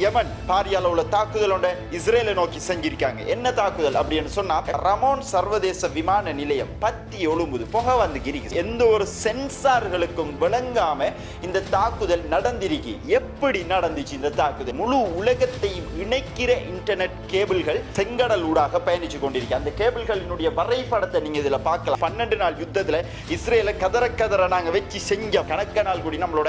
யமன் பாரிய அளவுல தாக்குதல் ஒன்றை இஸ்ரேலை நோக்கி செஞ்சிருக்காங்க என்ன தாக்குதல் அப்படின்னு சொன்னா ரமோன் சர்வதேச விமான நிலையம் பத்தி ஒழும்புது புகை வந்து கிரிக்கு எந்த ஒரு சென்சார்களுக்கும் விளங்காம இந்த தாக்குதல் நடந்திருக்கு எப்படி நடந்துச்சு இந்த தாக்குதல் முழு உலகத்தையும் இணைக்கிற இன்டர்நெட் கேபிள்கள் செங்கடல் ஊடாக பயணிச்சு கொண்டிருக்கு அந்த கேபிள்களினுடைய வரைபடத்தை நீங்க இதுல பார்க்கலாம் பன்னெண்டு நாள் யுத்தத்துல இஸ்ரேல கதற கதற நாங்க வச்சு செஞ்ச கணக்க நாள் கூடி நம்மளோட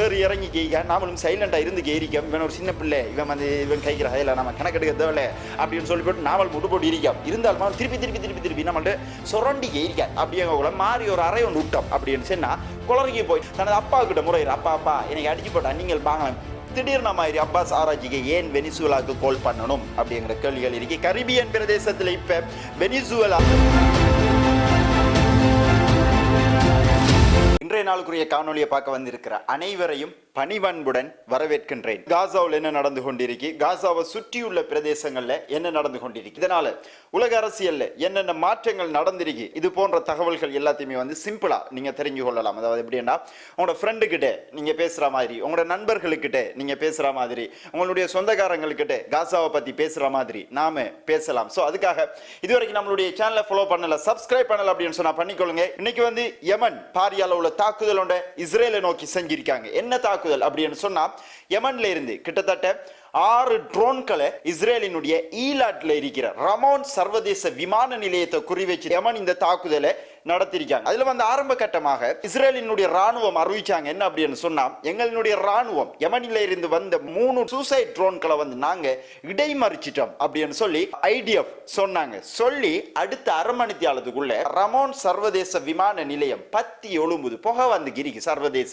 ஏறி இறங்கி கேட்க நாமளும் சைலண்டா இருந்து கேரிக்க ஒரு சின்ன பிள்ளை இவன் வந்து இவன் கைக்கிற இல்ல நம்ம கணக்கெடுக்க தேவையில்ல அப்படின்னு சொல்லி போட்டு நாவல் முட்டு போட்டு இருக்கோம் இருந்தாலும் திருப்பி திருப்பி திருப்பி திருப்பி நம்மள்ட்ட சுரண்டி இருக்கா அப்படிங்கிற கூட மாறி ஒரு அறை ஒன்று விட்டோம் அப்படின்னு சொன்னால் குளறங்கி போய் தனது அப்பா கிட்ட முறையிற அப்பா அப்பா எனக்கு அடிச்சு போட்டா நீங்கள் வாங்கலாம் திடீர்னு மாதிரி அப்பாஸ் ஆராய்ச்சிக்கு ஏன் வெனிசுவலாவுக்கு கோல் பண்ணணும்? அப்படிங்கிற கேள்விகள் இருக்கு. கரிபியன் பிரதேசத்தில் இப்ப வெனிசுவலா இன்றைய நாளுக்குரிய காணொலியை பார்க்க வந்திருக்கிற அனைவரையும் பணிவன்புடன் வரவேற்கின்றேன். காசாவில் என்ன நடந்து கொண்டிருக்கு? காசாவை சுற்றியுள்ள பிரதேசங்கள்ல என்ன நடந்து கொண்டிருக்கு? இதனால உலக அரசியல்ல என்னென்ன மாற்றங்கள் நடந்திருக்கு? இது போன்ற தகவல்கள் எல்லாத்தையுமே வந்து சிம்பிளா நீங்க தெரிஞ்சு கொள்ளலாம். அதாவது எப்படின்னா உங்களோட ஃப்ரெண்டு கிட்ட நீங்க பேசுற மாதிரி உங்களோட நண்பர்களுக்கிட்ட நீங்க பேசுற மாதிரி உங்களுடைய சொந்தக்காரங்கள்கிட்ட காசாவை பத்தி பேசுற மாதிரி நாம பேசலாம். ஸோ அதுக்காக இதுவரைக்கும் நம்மளுடைய சேனலை ஃபாலோ பண்ணல சப்ஸ்கிரைப் பண்ணல அப்படின்னு சொன்னா பண்ணிக்கொள்ளுங்க. இன்னைக்கு வந்து யமன் பாரியால உள்ள தாக்குதல் இஸ்ரேலை நோக்கி செஞ்சிருக்காங்க. என்ன தாக்கு தாக்குதல் அப்படின்னு சொன்னா யமன்ல இருந்து கிட்டத்தட்ட ஆறு ட்ரோன்களை இஸ்ரேலினுடைய ஈலாட்ல இருக்கிற ரமோன் சர்வதேச விமான நிலையத்தை குறிவச்சு யமன் இந்த தாக்குதலை நடத்திருக்காங்க. அதுல வந்து ஆரம்ப கட்டமாக இஸ்ரேலினுடைய ராணுவம் அறிவிச்சாங்க. என்ன அப்படின்னு சொன்னா எங்களுடைய ராணுவம் யமனில இருந்து வந்த மூணு சூசைட் ட்ரோன்களை வந்து நாங்க இடைமறிச்சிட்டோம் அப்படின்னு சொல்லி ஐடிஎஃப் சொன்னாங்க. சொல்லி அடுத்த அரை மணித்தியாலத்துக்குள்ள ரமோன் சர்வதேச விமான நிலையம் பத்தி எழும்புது. புகை வந்து கிரிக்கு. சர்வதேச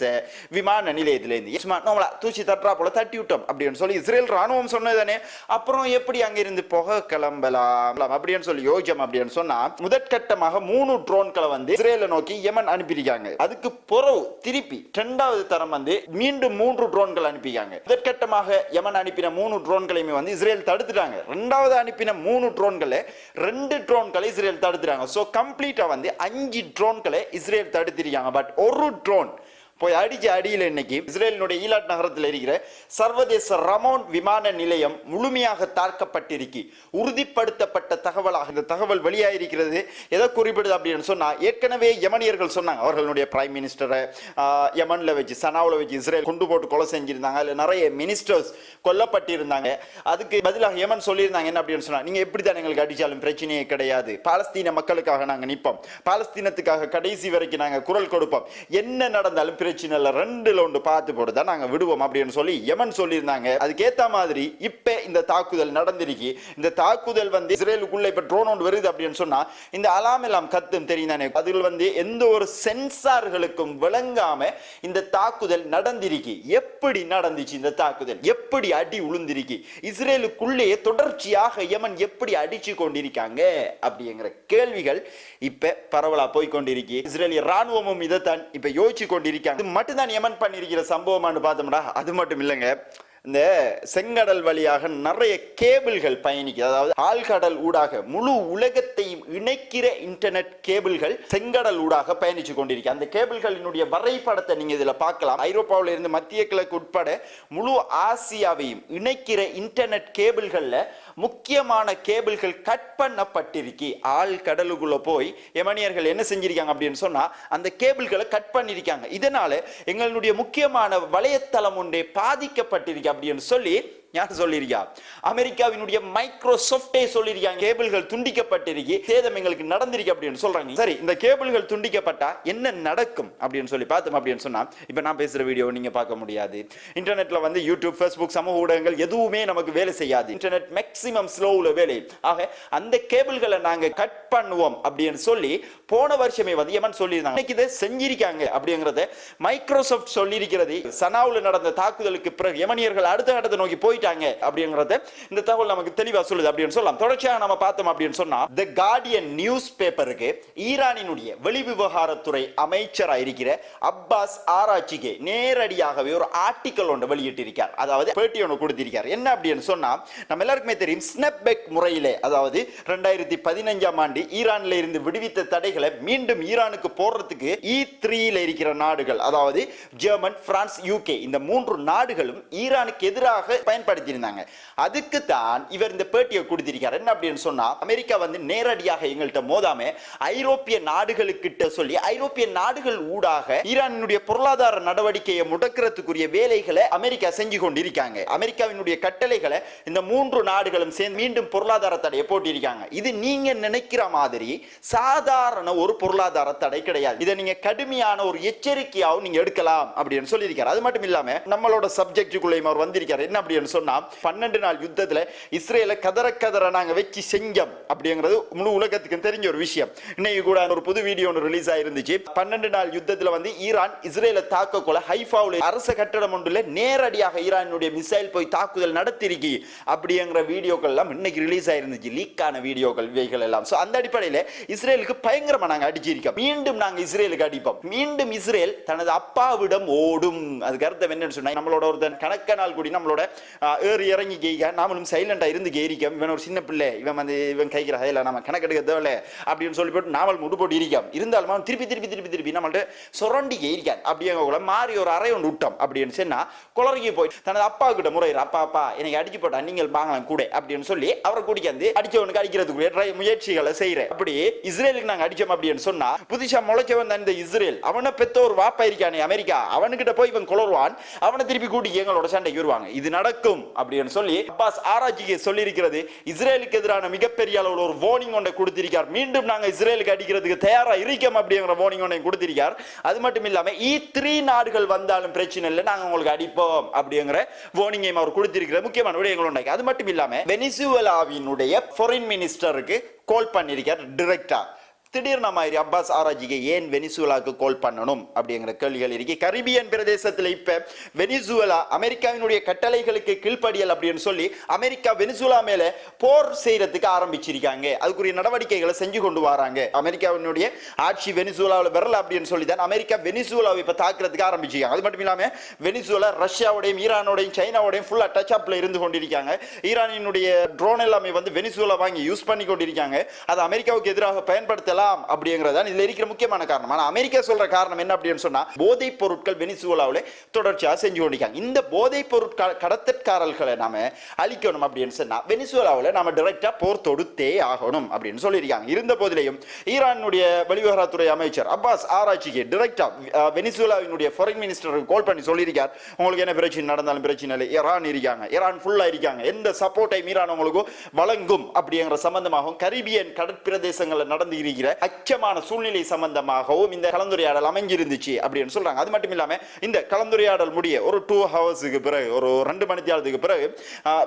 விமான நிலையத்துல இருந்து சும்மா நம்மள தூசி தட்டுறா போல தட்டி விட்டோம் அப்படின்னு சொல்லி இஸ்ரேல் ராணுவம் சொன்னதானே அப்புறம் எப்படி அங்கிருந்து புகை கிளம்பலாம் அப்படின்னு சொல்லி யோஜம் அப்படின்னு சொன்னா முதற்கட்டமாக மூணு ட்ரோன்கள் வந்து இஸ்ரேலை நோக்கி யமன் அனுப்பியிருக்காங்க. அதுக்கு புறவு திருப்பி இரண்டாவது தரம் வந்து மீண்டும் மூன்று ட்ரோன்கள் அனுப்பியிருக்காங்க. முதற்கட்டமாக யமன் அனுப்பின மூணு ட்ரோன்களையுமே வந்து இஸ்ரேல் தடுத்துட்டாங்க. ரெண்டாவது அனுப்பின மூணு ட்ரோன்களை ரெண்டு ட்ரோன்களை இஸ்ரேல் தடுத்துட்டாங்க. ஸோ கம்ப்ளீட்டா வந்து அஞ்சு ட்ரோன்களை இஸ்ரேல் தடுத்திருக்காங்க. பட் ஒரு ட்ரோன் போய் அடிச்ச அடியில் இன்னைக்கு இஸ்ரேலினுடைய ஈலாட் நகரத்தில் இருக்கிற சர்வதேச ரமோன் விமான நிலையம் முழுமையாக தாக்கப்பட்டிருக்கு. உறுதிப்படுத்தப்பட்ட தகவலாக இந்த தகவல் வெளியாயிருக்கிறது. எதை குறிப்பிடுது அப்படின்னு சொன்னால் ஏற்கனவே யமனியர்கள் சொன்னாங்க. அவர்களுடைய பிரைம் மினிஸ்டரை யமனில் வச்சு சனாவில் வச்சு இஸ்ரேல் கொண்டு போட்டு கொலை செஞ்சிருந்தாங்க. அதில் நிறைய மினிஸ்டர்ஸ் கொல்லப்பட்டிருந்தாங்க. அதுக்கு பதிலாக யமன் சொல்லியிருந்தாங்க. என்ன அப்படின்னு சொன்னால் நீங்கள் எப்படி தான் எங்களுக்கு அடித்தாலும் பிரச்சனையே கிடையாது. பாலஸ்தீன மக்களுக்காக நாங்கள் நிற்போம். பாலஸ்தீனத்துக்காக கடைசி வரைக்கும் நாங்கள் குரல் கொடுப்போம். என்ன நடந்தாலும் பிரச்சனை இல்லை ரெண்டுல ஒன்று பார்த்து போட்டு தான் நாங்க விடுவோம் அப்படின்னு சொல்லி யமன் சொல்லியிருந்தாங்க. அதுக்கேற்ற மாதிரி இப்போ இந்த தாக்குதல் நடந்திருக்கு. இந்த தாக்குதல் வந்து இஸ்ரேலுக்குள்ள இப்போ ட்ரோன் ஒன்று வருது அப்படின்னு சொன்னால் இந்த அலாம் எல்லாம் கத்தும் தெரியும் தானே அதில் வந்து எந்த ஒரு சென்சார்களுக்கும் விளங்காம இந்த தாக்குதல் நடந்திருக்கு. எப்படி நடந்துச்சு இந்த தாக்குதல்? எப்படி அடி உளுந்திருக்கு? இஸ்ரேலுக்குள்ளேயே தொடர்ச்சியாக யமன் எப்படி அடிச்சு கொண்டிருக்காங்க? அப்படிங்கிற கேள்விகள் இப்போ பரவலாக போய் கொண்டிருக்கு. இஸ்ரேலிய ராணுவமும் இதைத்தான் இப்போ யோசிச்சு கொண்டிருக்காங்க. இது மட்டும்தான் யமன் பண்ணியிருக்கிற சம்பவமான்னு பார்த்தோம்டா. அது மட்டும் இல்லைங்க. இந்த செங்கடல் வழியாக நிறைய கேபிள்கள் பயணிக்குது. அதாவது ஆழ்கடல் ஊடாக முழு உலகத்தையும் இணைக்கிற இன்டர்நெட் கேபிள்கள் செங்கடல் ஊடாக பயணிச்சு கொண்டிருக்கு. அந்த கேபிள்களினுடைய வரைபடத்தை நீங்க இதுல பார்க்கலாம். ஐரோப்பாவில இருந்து மத்திய கிழக்கு உட்பட முழு ஆசியாவையும் இணைக்கிற இன்டர்நெட் கேபிள்கள்ல முக்கியமான கேபிள்கள் கட் பண்ணப்பட்டிருக்கி. ஆள் கடலுக்குள்ள போய் எமனியர்கள் என்ன செஞ்சிருக்காங்க அப்படின்னு சொன்னா அந்த கேபிள்களை கட் பண்ணிருக்காங்க. இதனால எங்களுடைய முக்கியமான வலையத்தளம் ஒன்றே பாதிக்கப்பட்டிருக்கு அப்படின்னு சொல்லி யார் சொல்லியிருக்கா அமெரிக்காவினுடைய மைக்ரோசாஃப்டே சொல்லியிருக்காங்க கேபிள்கள் துண்டிக்கப்பட்டிருக்கி சேதம் எங்களுக்கு நடந்திருக்கு அப்படின்னு சொல்றாங்க. சரி இந்த கேபிள்கள் துண்டிக்கப்பட்டா என்ன நடக்கும் அப்படின்னு சொல்லி பார்த்தோம் அப்படின்னு சொன்னா இப்போ நான் பேசுற வீடியோ நீங்க பார்க்க முடியாது. இன்டர்நெட்ல வந்து யூடியூப் ஃபேஸ்புக் சமூக ஊடகங்கள் எதுவுமே நமக்கு வேலை செய்யாது. இன்டர்நெட் மேக்சிமம் ஸ்லோவில் வேலை. ஆக அந்த கேபிள்களை நாங்க கட் பண்ணுவோம் அப்படின்னு சொல்லி போன வருஷமே வந்து எமன் சொல்லியிருந்தாங்க. இன்னைக்கு இதை செஞ்சிருக்காங்க அப்படிங்கறத மைக்ரோசாஃப்ட் சொல்லியிருக்கிறது. சனாவுல நடந்த தாக்குதலுக்கு பிறகு யமனியர்கள் அடுத்த கட்டத்தை நோக்கி போயிட்டாங்க அப்படிங்கறத இந்த தகவல் நமக்கு தெளிவா சொல்லுது அப்படின்னு சொல்லலாம். தொடர்ச்சியாக நம்ம பார்த்தோம் அப்படின்னு சொன்னா த கார்டியன் நியூஸ் பேப்பருக்கு ஈரானினுடைய வெளி விவகாரத்துறை அமைச்சரா இருக்கிற அப்பாஸ் ஆராய்ச்சிக்கு நேரடியாகவே ஒரு ஆர்டிக்கல் ஒன்று வெளியிட்டிருக்கார். அதாவது பேட்டி ஒன்று கொடுத்திருக்கார். என்ன அப்படின்னு சொன்னா நம்ம எல்லாருக்குமே தெரியும் ஸ்னப்பெக் முறையிலே அதாவது ரெண்டாயிரத்தி பதினஞ்சாம் ஆண்டு ஈரானில் இருந்து விடுவித்த தடைகளை மீண்டும் ஈரானுக்கு போடுறதுக்கு e இ த்ரீல இருக்கிற நாடுகள் அதாவது ஜெர்மன் பிரான்ஸ் யூகே இந்த மூன்று நாடுகளும் ஈரானுக்கு எதிராக பயன்படுத்த ஏற்படுத்தியிருந்தாங்க அதுக்கு தான் இவர் இந்த பேட்டியை கொடுத்திருக்கார். என்ன அப்படின்னு சொன்னா அமெரிக்கா வந்து நேரடியாக எங்கள்கிட்ட மோதாம ஐரோப்பிய நாடுகளுக்கிட்ட சொல்லி ஐரோப்பிய நாடுகள் ஊடாக ஈரானினுடைய பொருளாதார நடவடிக்கையை முடக்கிறதுக்குரிய வேலைகளை அமெரிக்கா செஞ்சு கொண்டிருக்காங்க. அமெரிக்காவினுடைய கட்டளைகளை இந்த மூன்று நாடுகளும் சேர்ந்து மீண்டும் பொருளாதார தடையை போட்டிருக்காங்க. இது நீங்க நினைக்கிற மாதிரி சாதாரண ஒரு பொருளாதார தடை கிடையாது. இதை நீங்க கடுமையான ஒரு எச்சரிக்கையாகவும் நீங்க எடுக்கலாம் அப்படின்னு சொல்லியிருக்காரு. அது மட்டும் இல்லாம நம்மளோட சப்ஜெக்டுக்குள்ளேயும் அவர் வந்திருக்காரு. என்ன அப்படின்னு சொன்னா பன்னெண்டு நாள் யுத்தத்துல இஸ்ரேல கதற கதற நாங்க வச்சு செஞ்சோம் அப்படிங்கிறது முழு உலகத்துக்கு தெரிஞ்ச ஒரு விஷயம். இன்னைக்கு கூட ஒரு புது வீடியோ ஒன்று ரிலீஸ் ஆயிருந்துச்சு. பன்னெண்டு நாள் யுத்தத்துல வந்து ஈரான் இஸ்ரேல தாக்க கொள்ள ஹைஃபாவுல அரச கட்டடம் ஒன்றுல நேரடியாக ஈரானுடைய மிசைல் போய் தாக்குதல் நடத்திருக்கி அப்படிங்கிற வீடியோக்கள் எல்லாம் இன்னைக்கு ரிலீஸ் ஆயிருந்துச்சு. லீக் ஆன வீடியோக்கள் இவைகள் எல்லாம். சோ அந்த அடிப்படையில இஸ்ரேலுக்கு பயங்கரமா நாங்க அடிச்சிருக்கோம். மீண்டும் நாங்க இஸ்ரேலுக்கு அடிப்போம். மீண்டும் இஸ்ரேல் தனது அப்பாவிடம் ஓடும். அதுக்கு அர்த்தம் என்னன்னு சொன்னா நம்மளோட ஒருத்தன் கணக்க நாள் கூடி நம்மளோட ஏறி இறங்கி கேட்க நாமளும் சைலண்டாக இருந்து கேரிக்க இவன் ஒரு சின்ன பிள்ளை. இவன் வந்து இவன் கைக்கிற இல்ல நம்ம கணக்கெடுக்க தேவையில்ல அப்படின்னு சொல்லி போட்டு நாமல் முடு போட்டு இருக்கோம் இருந்தாலும் அவன் திருப்பி திருப்பி திருப்பி திருப்பி நம்மள்ட்ட சுரண்டி கேரிக்கான். அப்படிங்க கூட மாறி ஒரு அறை ஒன்று விட்டோம் அப்படின்னு சொன்னால் குளறங்கி போய் தனது அப்பா கிட்ட முறையிற அப்பா அப்பா எனக்கு அடிச்சு போட்டா நீங்கள் வாங்கலாம் கூட அப்படின்னு சொல்லி அவரை கூட்டிக்காந்து அடிச்சவனுக்கு அடிக்கிறதுக்கு முயற்சிகளை செய்கிறேன் அப்படி இஸ்ரேலுக்கு நாங்கள் அடிச்சோம் அப்படின்னு சொன்னா புதுசா முளைச்சவன் தான் இந்த இஸ்ரேல். அவனை பெத்த ஒரு வாப்பா இருக்கானே அமெரிக்கா. அவனுக்கிட்ட போய் இவன் குளருவான் அவனை திருப்பி கூட்டி எங்களோட சண்டைக்கு வருவாங்க. இது நடக்கும். அப்படின்னு சொல்லி அப்பாஸ் ஆராய்ச்சிக்கு சொல்லியிருக்கிறது. இஸ்ரேலுக்கு எதிரான மிகப்பெரிய அளவில் ஒரு வார்னிங் ஒன்றை கொடுத்திருக்கார். மீண்டும் நாங்கள் இஸ்ரேலுக்கு அடிக்கிறதுக்கு தயாராக இருக்கோம் அப்படிங்கிற வார்னிங் ஒன்றை கொடுத்திருக்கார். அது மட்டும் இல்லாமல் இ த்ரீ நாடுகள் வந்தாலும் பிரச்சனை இல்லை நாங்கள் உங்களுக்கு அடிப்போம் அப்படிங்கிற வார்னிங்கையும் அவர் கொடுத்திருக்கிற முக்கியமான விடயங்கள் உண்டாக்கி அது மட்டும் இல்லாமல் வெனிசுவலாவினுடைய ஃபாரின் மினிஸ்டருக்கு கால் பண்ணியிருக்கார் டிரெக்டாக திடீர்னு மாதிரி அப்பாஸ் ஆராய்ச்சிக்கு ஏன் வெனிசுவலாக்கு கால் பண்ணணும் அப்படிங்கிற கேள்விகள் இருக்கு. கரிபியன் பிரதேசத்தில் இப்ப வெனிசுவலா அமெரிக்காவினுடைய கட்டளைகளுக்கு கீழ்ப்படியல் அப்படின்னு சொல்லி அமெரிக்கா வெனிசுவலா மேல போர் செய்யறதுக்கு ஆரம்பிச்சிருக்காங்க. அதுக்குரிய நடவடிக்கைகளை செஞ்சு கொண்டு வராங்க. அமெரிக்காவினுடைய ஆட்சி வெனிசுவலாவில் வரல அப்படின்னு சொல்லி தான் அமெரிக்கா வெனிசுவலாவை இப்ப தாக்குறதுக்கு ஆரம்பிச்சிருக்காங்க. அது மட்டும் இல்லாம வெனிசுவலா ரஷ்யாவோடையும் ஈரானோடையும் சைனாவோடையும் ஃபுல்லா டச் அப்ல இருந்து கொண்டிருக்காங்க. ஈரானினுடைய ட்ரோன் எல்லாமே வந்து வெனிசுவலா வாங்கி யூஸ் பண்ணி கொண்டிருக்காங்க அது அமெரிக்காவுக்கு எதிராக பயன்படுத்தலாம் அப்படிங்கிறது தான் இதில் இருக்கிற முக்கியமான காரணம். ஆனால் அமெரிக்கா சொல்ற காரணம் என்ன அப்படின்னு சொன்னா போதைப் பொருட்கள் வெனிசுவலாவில் தொடர்ச்சியாக செஞ்சு கொண்டிருக்காங்க. இந்த போதைப் பொருட்கள் கடத்தற்காரர்களை நாம அழிக்கணும் அப்படின்னு சொன்னா வெனிசுவலாவில் நாம டைரக்டா போர் தொடுத்தே ஆகணும் அப்படின்னு சொல்லியிருக்காங்க. இருந்த போதிலையும் ஈரானுடைய வெளிவிவகாரத்துறை அமைச்சர் அப்பாஸ் ஆராய்ச்சிக்கு டைரக்டா வெனிசுவலாவினுடைய ஃபாரின் மினிஸ்டருக்கு கால் பண்ணி சொல்லியிருக்கார். உங்களுக்கு என்ன பிரச்சனை நடந்தாலும் பிரச்சனை இல்லை. ஈரான் இருக்காங்க. ஈரான் ஃபுல்லா இருக்காங்க. எந்த சப்போர்ட்டை ஈரான் உங்களுக்கு வழங்கும் அப்படிங்கிற சம்பந்தமாகவும் கரிபியன் கடற்பிரதேசங்களில் நடந்து இருக்கிற அச்சமான சூழ்நிலை சம்பந்தமாகவும் இந்த கலந்துரையாடல் அமைஞ்சிருந்துச்சு அப்படின்னு சொல்றாங்க. அது மட்டும் இல்லாம இந்த கலந்துரையாடல் முடிய ஒரு டூ ஹவர்ஸுக்கு பிறகு ஒரு ரெண்டு மணி நேரத்துக்கு பிறகு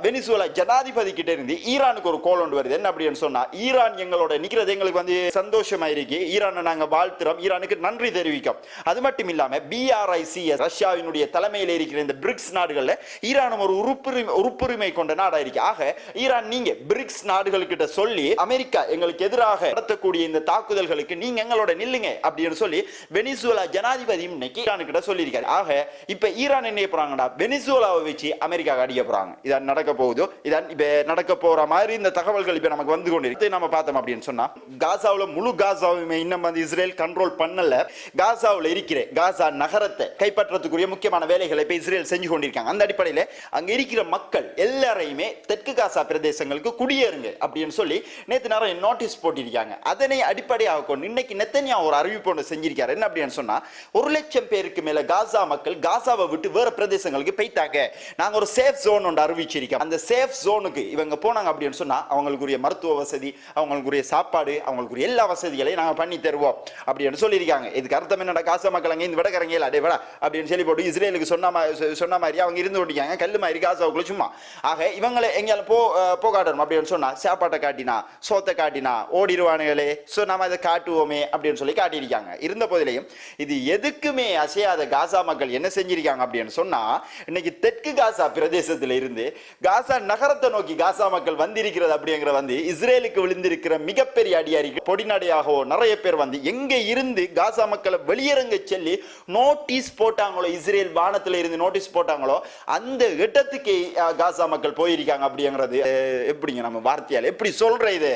வெனிசுவலா ஜனாதிபதி கிட்ட இருந்து ஈரானுக்கு ஒரு கோல் ஒன்று வருது. என்ன அப்படின்னு சொன்னா ஈரான் எங்களோட நிக்கிறது எங்களுக்கு வந்து சந்தோஷமா இருக்கு ஈரானை நாங்க வாழ்த்துறோம். ஈரானுக்கு நன்றி தெரிவிக்கும் அது மட்டும் இல்லாம பிஆர்ஐசி ரஷ்யாவினுடைய தலைமையில் இருக்கிற இந்த பிரிக்ஸ் நாடுகள்ல ஈரானும் ஒரு உறுப்புரிமை உறுப்புரிமை கொண்ட நாடா இருக்கு. ஆக ஈரான் நீங்க பிரிக்ஸ் நாடுகள் கிட்ட சொல்லி அமெரிக்கா எங்களுக்கு எதிராக நடத்தக்கூடிய இந்த தாக்குதல்களுக்கு நீங்க எங்களோட நில்லுங்க அப்படின்னு சொல்லி வெனிசுவலா ஜனாதிபதி இன்னைக்கு ஈரானுக்கிட்ட சொல்லியிருக்காரு. ஆக இப்ப ஈரான் என்ன போறாங்கடா? வெனிசுவலாவை வச்சு அமெரிக்கா அடிக்க போறாங்க. இதான் நடக்க போகுது. இதான் இப்ப நடக்க போற மாதிரி இந்த தகவல்கள் இப்ப நமக்கு வந்து கொண்டிருக்கு. நம்ம பார்த்தோம் அப்படின்னு சொன்னா காசாவில் முழு காசாவுமே இன்னும் வந்து இஸ்ரேல் கண்ட்ரோல் பண்ணல. காசாவில் இருக்கிற காசா நகரத்தை கைப்பற்றத்துக்குரிய முக்கியமான வேலைகளை இப்ப இஸ்ரேல் செஞ்சு கொண்டிருக்காங்க. அந்த அடிப்படையில அங்க இருக்கிற மக்கள் எல்லாரையுமே தெற்கு காசா பிரதேசங்களுக்கு குடியேறுங்க அப்படின்னு சொல்லி நேத்து நேரம் நோட்டீஸ் போட்டிருக்காங்க. அதனை அடிப்படையாக கொண்டு இன்னைக்கு நெத்தனியா ஒரு அறிவிப்பு ஒன்று செஞ்சிருக்காரு. என்ன அப்படின்னு சொன்னா ஒரு லட்சம் பேருக்கு மேல காசா மக்கள் காசாவை விட்டு வேற பிரதேசங்களுக்கு போயிட்டாங்க. நாங்க ஒரு சேஃப் ஜோன் ஒன்று அறிவிச்சிருக்கோம். அந்த சேஃப் ஜோனுக்கு இவங்க போனாங்க அப்படின்னு சொன்னா அவங்களுக்குரிய மருத்துவ வசதி அவங்களுக்குரிய சாப்பாடு அவங்களுக்குரிய எல்லா வசதிகளையும் நாங்க பண்ணி தருவோம் அப்படின்னு சொல்லியிருக்காங்க. இதுக்கு அர்த்தம் என்னடா? காசா மக்கள் அங்கே இந்த விடக்கறங்க இல்லை அடே விட அப்படின்னு சொல்லி போட்டு இஸ்ரேலுக்கு சொன்ன மாதிரி சொன்ன மாதிரி அவங்க இருந்து ஓட்டிக்காங்க கல்லு மாதிரி காசாவுக்குள்ள சும்மா. ஆக இவங்களை எங்கேயாலும் போ போகாடணும் அப்படின்னு சொன்னா சாப்பாட்டை காட்டினா சோத்தை காட்டினா ஓடிடுவானுங்களே ஸோ நாம் அதை காட்டுவோமே அப்படின்னு சொல்லி காட்டியிருக்காங்க. இருந்த போதிலையும் இது எதுக்குமே அசையாத காசா மக்கள் என்ன செஞ்சிருக்காங்க அப்படின்னு சொன்னால் இன்னைக்கு தெற்கு காசா பிரதேசத்தில் இருந்து காசா நகரத்தை நோக்கி காசா மக்கள் வந்திருக்கிறது அப்படிங்கிற வந்து இஸ்ரேலுக்கு விழுந்திருக்கிற மிகப்பெரிய அடியாரிகள் பொடிநடையாகவோ நிறைய பேர் வந்து எங்கே இருந்து காசா மக்களை வெளியிறங்க சொல்லி நோட்டீஸ் போட்டாங்களோ இஸ்ரேல் வானத்தில் இருந்து நோட்டீஸ் போட்டாங்களோ அந்த இடத்துக்கு காசா மக்கள் போயிருக்காங்க அப்படிங்கிறது எப்படிங்க நம்ம வார்த்தையால் எப்படி சொல்ற இது?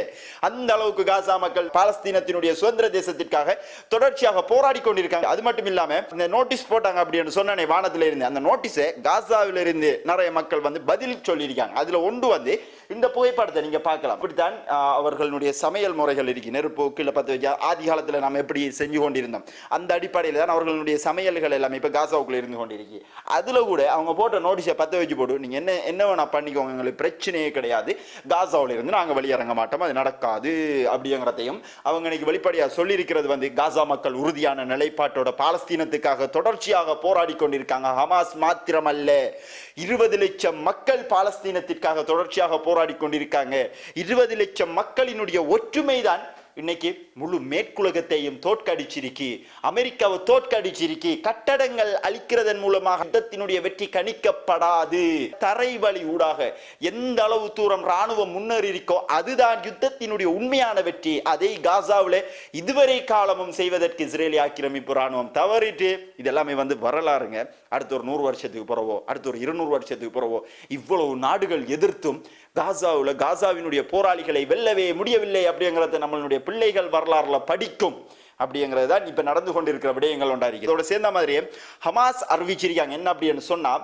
அந்த அளவுக்கு காசா மக்கள் பாலஸ்தீன பாலஸ்தீனத்தினுடைய சுதந்திர தேசத்திற்காக தொடர்ச்சியாக போராடி கொண்டிருக்காங்க. அது மட்டும் இல்லாம இந்த நோட்டீஸ் போட்டாங்க அப்படின்னு சொன்னேனே வானத்துல இருந்து. அந்த நோட்டீஸை காசாவில இருந்து நிறைய மக்கள் வந்து பதில் சொல்லியிருக்காங்க. அதுல ஒன்று வந்து இந்த புகைப்படத்தை நீங்க பார்க்கலாம். அப்படித்தான் அவர்களுடைய சமையல் முறைகள் இருக்கு. நெருப்பு கீழே பத்து வைக்க ஆதி காலத்துல நாம் எப்படி செஞ்சு கொண்டிருந்தோம். அந்த அடிப்படையில் தான் அவர்களுடைய சமையல்கள் எல்லாமே இப்போ காசாவுக்குள்ள இருந்து கொண்டிருக்கு. அதுல கூட அவங்க போட்ட நோட்டீஸை பத்த வச்சு போட்டு நீங்க என்ன என்ன வேணா பண்ணிக்கோங்க. எங்களுக்கு பிரச்சனையே கிடையாது. காசாவில் இருந்து நாங்கள் வெளியிறங்க மாட்டோம். அது நடக்காது அப்படிங்கிறதையும் அவங்க இன்னைக்கு வெளிப்படையாக சொல்லியிருக்கிறது வந்து காசா மக்கள் உறுதியான நிலைப்பாட்டோட பாலஸ்தீனத்துக்காக தொடர்ச்சியாக போராடி கொண்டிருக்காங்க. ஹமாஸ் மாத்திரமல்ல இருபது லட்சம் மக்கள் பாலஸ்தீனத்திற்காக தொடர்ச்சியாக போராடி கொண்டிருக்காங்க. இருபது லட்சம் மக்களினுடைய ஒற்றுமைதான் இன்னைக்கு முழு மேற்குலகத்தையும் தோற்கடிச்சிருக்கி அமெரிக்காவை தோற்கடிச்சிருக்கி கட்டடங்கள் அழிக்கிறதன் மூலமாக யுத்தத்தினுடைய வெற்றி கணிக்கப்படாது. தரை வழி ஊடாக எந்த அளவு தூரம் ராணுவம் முன்னேறி இருக்கோ அதுதான் யுத்தத்தினுடைய உண்மையான வெற்றி. அதை காசாவில் இதுவரை காலமும் செய்வதற்கு இஸ்ரேலி ஆக்கிரமிப்பு ராணுவம் தவறிட்டு இதெல்லாமே வந்து வரலாறுங்க. அடுத்த ஒரு நூறு வருஷத்துக்கு பிறவோ அடுத்த ஒரு இருநூறு வருஷத்துக்கு பிறவோ இவ்வளவு நாடுகள் எதிர்த்தும் காசாவில் காசாவினுடைய போராளிகளை வெல்லவே முடியவில்லை அப்படிங்கிறத நம்மளுடைய பிள்ளைகள் வரலாறுல படிக்கும். அப்படிங்கிறது தான் இப்போ நடந்து கொண்டிருக்கிற விடயங்கள் ஒன்றாக இதோட சேர்ந்த மாதிரியே ஹமாஸ் அறிவிச்சிருக்காங்க. என்ன அப்படின்னு சொன்னால்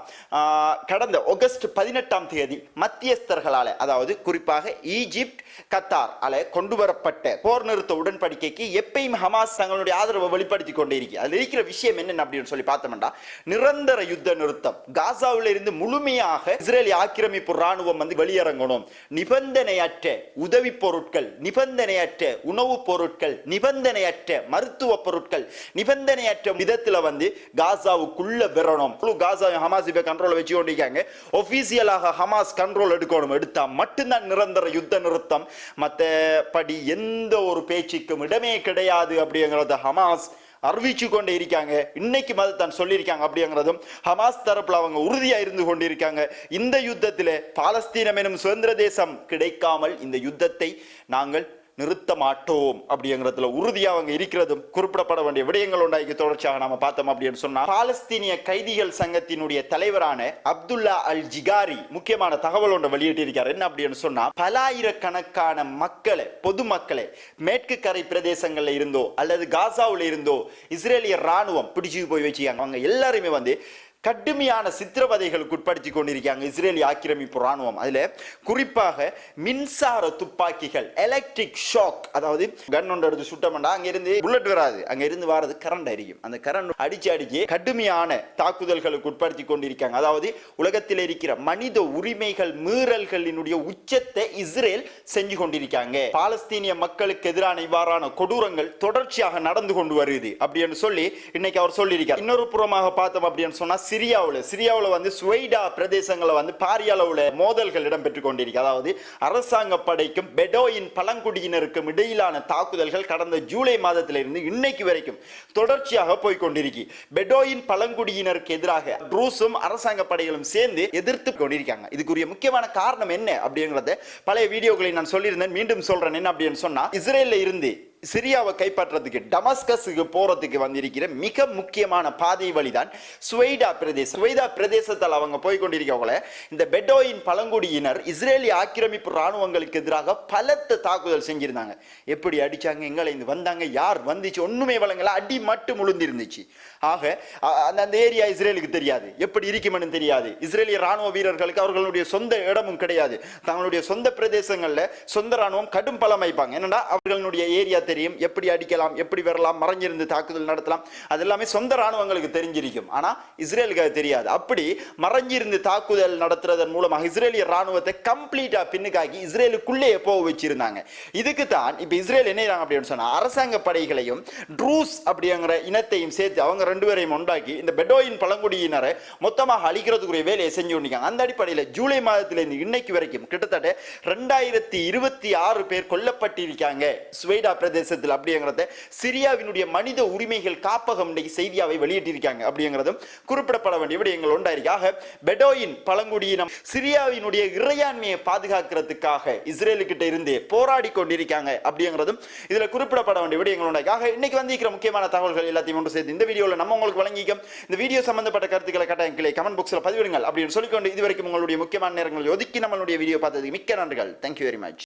கடந்த ஆகஸ்ட் பதினெட்டாம் தேதி மத்தியஸ்தர்களால் அதாவது குறிப்பாக ஈஜிப்ட் கத்தார் அல கொண்டு வரப்பட்ட போர் நிறுத்த உடன்படிக்கைக்கு எப்பயும் ஹமாஸ் தங்களுடைய ஆதரவை வெளிப்படுத்தி கொண்டே இருக்கு அதில் இருக்கிற விஷயம் என்னென்ன அப்படின்னு சொல்லி பார்த்தோம்னா நிரந்தர யுத்த நிறுத்தம். காசாவில் இருந்து முழுமையாக இஸ்ரேலி ஆக்கிரமிப்பு ராணுவம் வந்து வெளியிறங்கணும். நிபந்தனையற்ற உதவி பொருட்கள் நிபந்தனையற்ற உணவுப் பொருட்கள் நிபந்தனையற்ற மருத்துவ பொருட்கள் நிபந்தனையற்ற விதத்துல வந்து காசாவுக்குள்ள வரணும். முழு காசா ஹமாஸ் இப்ப கண்ட்ரோல் வச்சு கொண்டிருக்காங்க ஒபிசியலாக ஹமாஸ் கண்ட்ரோல் எடுக்கணும். எடுத்தா மட்டும்தான் நிரந்தர யுத்த நிறுத்தம். மற்றபடி எந்த ஒரு பேச்சுக்கும் இடமே கிடையாது அப்படிங்கிறத ஹமாஸ் அறிவிச்சு கொண்டே இருக்காங்க. இன்னைக்கு மத தான் சொல்லியிருக்காங்க அப்படிங்கிறதும் ஹமாஸ் தரப்புல அவங்க உறுதியா இருந்து கொண்டிருக்காங்க இந்த யுத்தத்திலே பாலஸ்தீனம் எனும் சுதந்திர தேசம் கிடைக்காமல் இந்த யுத்தத்தை நாங்கள் நிறுத்த மாட்டோம் அப்படிங்கிறதுல உறுதியாக அவங்க இருக்கிறதும் குறிப்பிடப்பட வேண்டிய விடயங்கள் உண்டாக்கி தொடர்ச்சியாக நாம பார்த்தோம் அப்படின்னு சொன்னா பாலஸ்தீனிய கைதிகள் சங்கத்தினுடைய தலைவரான அப்துல்லா அல் ஜிகாரி முக்கியமான தகவல் ஒன்று வெளியிட்டிருக்கார். என்ன அப்படின்னு சொன்னா பலாயிரக்கணக்கான மக்களை பொதுமக்களை மேற்கு கரை பிரதேசங்கள்ல இருந்தோ அல்லது காசாவில் இருந்தோ இஸ்ரேலிய ராணுவம் பிடிச்சு போய் வச்சுக்காங்க அவங்க எல்லாருமே வந்து கடுமையான சித்திரவதைகளுக்கு உட்படுத்தி கொண்டிருக்காங்க இஸ்ரேலி ஆக்கிரமிப்பு ராணுவம் அதில் குறிப்பாக மின்சார துப்பாக்கிகள் எலக்ட்ரிக் ஷாக் அதாவது கன் ஒன்று எடுத்து சுட்டோம்னா அங்கிருந்து புல்லட் வராது. அங்க இருந்து கரண்ட் அடிக்கும். அந்த கரண்ட் அடிச்சு அடிச்சு கடுமையான தாக்குதல்களுக்கு உட்படுத்தி கொண்டிருக்காங்க அதாவது உலகத்தில் இருக்கிற மனித உரிமைகள் மீறல்களினுடைய உச்சத்தை இஸ்ரேல் செஞ்சு கொண்டிருக்காங்க பாலஸ்தீனிய மக்களுக்கு எதிரான இவ்வாறான கொடூரங்கள் தொடர்ச்சியாக நடந்து கொண்டு வருது. அப்படின்னு சொல்லி இன்னைக்கு அவர் சொல்லியிருக்கார். இன்னொரு புறமாக பார்த்தோம் அப்படின்னு சொன்னா சிரியாவில் சிரியாவில் வந்து சுவைடா பிரதேசங்களை வந்து பாரிய அளவில் மோதல்கள் இடம்பெற்றுக் கொண்டிருக்கு. அதாவது அரசாங்க படைக்கும் பெடோயின் பழங்குடியினருக்கும் இடையிலான தாக்குதல்கள் கடந்த ஜூலை மாதத்திலிருந்து இன்னைக்கு வரைக்கும் தொடர்ச்சியாக போய்கொண்டிருக்கு பெடோயின் பழங்குடியினருக்கு எதிராக ரூஸும் அரசாங்க படைகளும் சேர்ந்து எதிர்த்து கொண்டிருக்காங்க. இதுக்குரிய முக்கியமான காரணம் என்ன அப்படிங்கிறத பழைய வீடியோக்களை நான் சொல்லியிருந்தேன். மீண்டும் சொல்றேன். என்ன அப்படின்னு சொன்னா இஸ்ரேலில் இருந்து சிரியாவை கைப்பற்றதுக்கு டமஸ்கஸுக்கு போறதுக்கு வந்திருக்கிற மிக முக்கியமான பாதை வழிதான் சுவைடா பிரதேசம். சுவைடா பிரதேசத்தால் அவங்க போய் கொண்டிருக்கவங்கள இந்த பெடோயின் பழங்குடியினர் இஸ்ரேலி ஆக்கிரமிப்பு ராணுவங்களுக்கு எதிராக பலத்த தாக்குதல் செஞ்சிருந்தாங்க. எப்படி அடிச்சாங்க எங்களை இருந்து வந்தாங்க யார் வந்துச்சு ஒண்ணுமே வழங்கல அடி மட்டும் முழுந்திருந்துச்சு. ஆக அந்த அந்த ஏரியா இஸ்ரேலுக்கு தெரியாது. எப்படி இருக்குமென்னு தெரியாது. இஸ்ரேலிய ராணுவ வீரர்களுக்கு அவர்களுடைய சொந்த இடமும் கிடையாது. தங்களுடைய சொந்த பிரதேசங்களில் சொந்த ராணுவம் கடும் பலம் வைப்பாங்க என்னன்னா அவர்களுடைய ஏரியா தெரியும் தெரியும். எப்படி அடிக்கலாம் எப்படி வரலாம் மறைஞ்சிருந்து தாக்குதல் நடத்தலாம் அது எல்லாமே சொந்த ராணுவங்களுக்கு தெரிஞ்சிருக்கும். ஆனால் இஸ்ரேலுக்கு அது தெரியாது. அப்படி மறைஞ்சிருந்து தாக்குதல் நடத்துறதன் மூலமாக இஸ்ரேலிய ராணுவத்தை கம்ப்ளீட்டாக பின்னுக்காக்கி இஸ்ரேலுக்குள்ளேயே போக வச்சிருந்தாங்க. இதுக்கு தான் இப்போ இஸ்ரேல் என்ன அப்படின்னு சொன்னால் அரசாங்க படைகளையும் ட்ரூஸ் அப்படிங்கிற இனத்தையும் சேர்த்து அவங்க ரெண்டு பேரையும் உண்டாக்கி இந்த பெடோயின் பழங்குடியினரை மொத்தமாக அழிக்கிறதுக்குரிய வேலையை செஞ்சு கொண்டிருக்காங்க. அந்த அடிப்படையில் ஜூலை மாதத்திலிருந்து இன்னைக்கு வரைக்கும் கிட்டத்தட்ட ரெண்டாயிரத்தி இருபத்தி ஆறு பேர் கொல்லப்பட்டிருக்காங்க. சுவைடா பிரதேசத்தில் அப்படிங்கிறத சிரியாவினுடைய மனித உரிமைகள் காப்பகம் இன்னைக்கு செய்தியாவை வெளியிட்டிருக்காங்க அப்படிங்கிறதும் குறிப்பிடப்பட வேண்டிய விடயங்கள் உண்டாயிருக்கு ஆக பெடோயின் பழங்குடியினம் சிரியாவினுடைய இறையாண்மையை பாதுகாக்கிறதுக்காக இஸ்ரேலுக்கிட்ட இருந்து போராடி கொண்டிருக்காங்க அப்படிங்கிறதும் இதுல குறிப்பிடப்பட வேண்டிய விடயங்கள் உண்டாயிருக்கு ஆக இன்னைக்கு வந்திருக்கிற முக்கியமான தகவல்கள் எல்லாத்தையும் ஒன்று சேர்த்து இந்த வீடியோவில் நம்ம உங்களுக்கு வழங்கிக்கும் இந்த வீடியோ சம்பந்தப்பட்ட கருத்துக்களை கட்டாயம் கிளை கமெண்ட் பாக்ஸில் பதிவிடுங்கள். அப்படின்னு சொல்லிக்கொண்டு இதுவரைக்கும் உங்களுடைய முக்கியமான நேரங்களை ஒதுக்கி நம்மளுடைய வீடியோ பார்த்ததுக்கு மிக்க நன்றிகள். Thank you very much